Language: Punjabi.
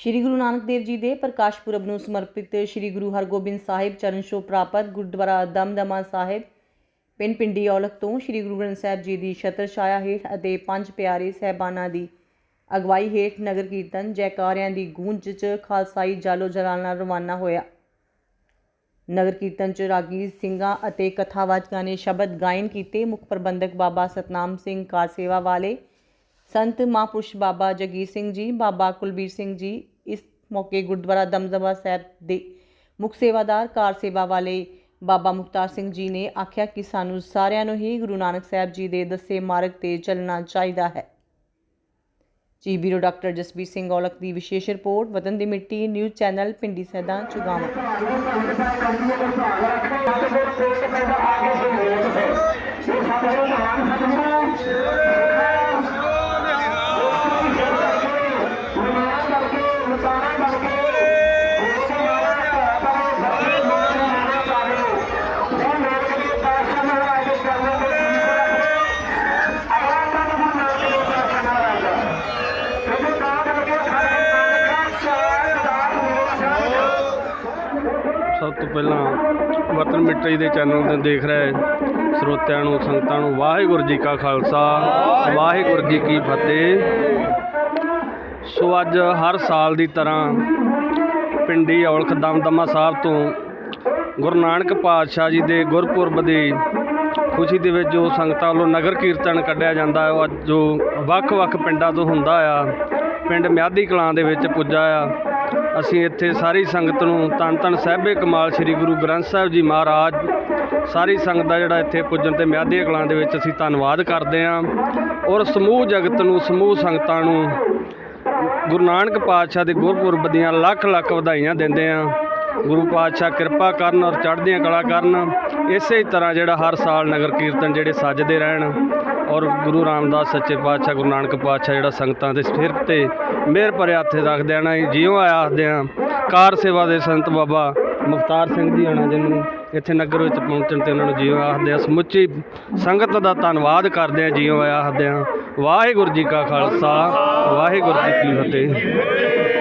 ਸ਼੍ਰੀ ਗੁਰੂ ਨਾਨਕ ਦੇਵ ਜੀ ਦੇ ਪ੍ਰਕਾਸ਼ ਪੁਰਬ ਨੂੰ ਸਮਰਪਿਤ ਸ਼੍ਰੀ ਗੁਰੂ ਹਰਗੋਬਿੰਦ ਸਾਹਿਬ ਚਰਨ ਛੋਹ ਪ੍ਰਾਪਤ ਗੁਰਦੁਆਰਾ ਦਮਦਮਾ ਸਾਹਿਬ, ਪਿੰਡ ਪਿੰਡੀ ਔਲਖ ਤੋਂ ਸ਼੍ਰੀ ਗੁਰੂ ਗ੍ਰੰਥ ਸਾਹਿਬ ਜੀ ਦੀ ਛਤਰ ਛਾਇਆ ਹੇਠ ਅਤੇ ਪੰਜ ਪਿਆਰੇ ਸਹਿਬਾਨਾਂ ਦੀ ਅਗਵਾਈ ਹੇਠ ਨਗਰ ਕੀਰਤਨ ਜੈਕਾਰਿਆਂ ਦੀ ਗੂੰਜ 'ਚ ਖਾਲਸਾਈ ਜਾਲੋ ਜਲਾਲ ਨਾਲ ਰਵਾਨਾ ਹੋਇਆ। ਨਗਰ ਕੀਰਤਨ 'ਚ ਰਾਗੀ ਸਿੰਘਾਂ ਅਤੇ ਕਥਾਵਾਚਕਾਂ ਨੇ ਸ਼ਬਦ ਗਾਇਨ ਕੀਤੇ। ਮੁੱਖ ਪ੍ਰਬੰਧਕ ਬਾਬਾ ਸਤਨਾਮ ਸਿੰਘ ਕਾਰ ਸੇਵਾ ਵਾਲੇ ਸੰਤ ਮਹਾਂਪੁਰਸ਼ ਬਾਬਾ ਜਗੀਰ ਸਿੰਘ ਜੀ, ਬਾਬਾ ਕੁਲਬੀਰ ਸਿੰਘ ਜੀ ਮੌਕੇ ਗੁਰਦੁਆਰਾ ਦਮਦਮਾ ਸਾਹਿਬ ਦੇ ਮੁੱਖ ਸੇਵਾਦਾਰ, ਕਾਰ ਸੇਵਾ ਵਾਲੇ ਬਾਬਾ ਮੁਖਤਾਰ ਸਿੰਘ ਜੀ ਨੇ ਆਖਿਆ ਕਿ ਸਾਨੂੰ ਸਾਰਿਆਂ ਨੂੰ ਹੀ ਗੁਰੂ ਨਾਨਕ ਸਾਹਿਬ ਜੀ ਦੇ ਦੱਸੇ ਮਾਰਗ ਤੇ ਚੱਲਣਾ ਚਾਹੀਦਾ ਹੈ। ਜੀ, ਬਿਊਰੋ ਡਾਕਟਰ ਜਸਬੀਰ ਸਿੰਘ ਔਲਖ ਦੀ ਵਿਸ਼ੇਸ਼ ਰਿਪੋਰਟ, ਵਤਨ ਦੀ ਮਿੱਟੀ, ਨਿਊਜ਼ ਚੈਨਲ, ਪਿੰਡੀ ਸੈਦਾ, ਚੁਗਾਵਾਂ। ਸਭ ਤੋਂ ਪਹਿਲਾਂ ਵਤਨ ਮਿੱਟਰੀ ਦੇ ਚੈਨਲ ਤੇ ਦੇਖ ਰਹੇ ਸਰੋਤਿਆਂ ਨੂੰ, ਸੰਗਤਾਂ ਨੂੰ, ਵਾਹਿਗੁਰੂ ਜੀ ਕਾ ਖਾਲਸਾ, ਵਾਹਿਗੁਰੂ ਜੀ ਕੀ ਫਤਿਹ। ਸੋ ਅੱਜ ਹਰ ਸਾਲ ਦੀ ਤਰ੍ਹਾਂ ਪਿੰਡੀ ਔਲਖ ਦਮਦਮਾ ਸਾਹਿਬ ਤੋਂ ਗੁਰੂ ਨਾਨਕ ਪਾਤਸ਼ਾਹ ਜੀ ਦੇ ਗੁਰਪੁਰਬ ਦੀ ਖੁਸ਼ੀ ਦੇ ਵਿੱਚ ਜੋ ਸੰਗਤਾਂ ਵੱਲੋਂ ਨਗਰ ਕੀਰਤਨ ਕੱਢਿਆ ਜਾਂਦਾ ਹੈ, ਉਹ ਅੱਜ ਜੋ ਵੱਖ-ਵੱਖ ਪਿੰਡਾਂ ਤੋਂ ਹੁੰਦਾ ਆ, ਪਿੰਡ ਮਿਆਦੀ ਕਲਾਂ ਦੇ ਵਿੱਚ ਪੁੱਜਾ ਆ। ਅਸੀਂ ਇੱਥੇ ਸਾਰੀ ਸੰਗਤ ਨੂੰ ਤਨ ਤਨ ਸਾਹਿਬੇ ਕਮਾਲ ਸ੍ਰੀ ਗੁਰੂ ਗ੍ਰੰਥ ਸਾਹਿਬ ਜੀ ਮਹਾਰਾਜ, ਸਾਰੀ ਸੰਗਤ ਦਾ ਜਿਹੜਾ ਇੱਥੇ ਪੁੱਜਣ ਤੇ ਮਿਆਦੀ ਕਲਾਂ ਦੇ ਵਿੱਚ ਅਸੀਂ ਧੰਨਵਾਦ ਕਰਦੇ ਹਾਂ ਔਰ ਸਮੂਹ ਜਗਤ ਨੂੰ, ਸਮੂਹ ਸੰਗਤਾਂ ਨੂੰ ਗੁਰੂ ਨਾਨਕ ਪਾਤਸ਼ਾਹ ਦੇ ਗੁਰਪੁਰਬ ਦੀਆਂ ਲੱਖ ਲੱਖ ਵਧਾਈਆਂ ਦਿੰਦੇ ਹਾਂ। ਗੁਰੂ ਪਾਤਸ਼ਾਹ ਕਿਰਪਾ ਕਰਨ ਔਰ ਚੜ੍ਹਦੀਆਂ ਕਲਾ ਕਰਨ। ਇਸੇ ਹੀ ਤਰ੍ਹਾਂ ਜਿਹੜਾ ਹਰ ਸਾਲ ਨਗਰ ਕੀਰਤਨ ਜਿਹੜੇ ਸੱਜਦੇ ਰਹਿਣ ਔਰ ਗੁਰੂ ਰਾਮਦਾਸ ਸੱਚੇ ਪਾਤਸ਼ਾਹ, ਗੁਰੂ ਨਾਨਕ ਪਾਤਸ਼ਾਹ ਜਿਹੜਾ ਸੰਗਤਾਂ ਦੇ ਸਿਰ ਤੇ ਮਿਹਰ ਭਰਿਆ ਹੱਥੇ ਰੱਖਦੇ ਆਣਾ ਜਿਉਂ ਆਇਆ ਆਖਦੇ ਆ ਕਾਰ ਸੇਵਾ ਦੇ ਸੰਤ ਬਾਬਾ ਮੁਖਤਾਰ ਸਿੰਘ ਜੀ ਆਣਾ ਜਿਹਨੂੰ ਇੱਥੇ ਨਗਰ ਵਿੱਚ ਪਹੁੰਚਣ ਤੇ ਉਹਨਾਂ ਨੂੰ ਜਿਉਂ ਆਖਦੇ ਆ ਸਮੁੱਚੀ ਸੰਗਤ ਦਾ ਧੰਨਵਾਦ ਕਰਦੇ ਆ ਜਿਉਂ ਆਇਆ ਆਖਦੇ ਆ ਵਾਹਿਗੁਰੂ ਜੀ ਕਾ ਖਾਲਸਾ, ਵਾਹਿਗੁਰੂ ਜੀ ਕੀ ਫਤਿਹ।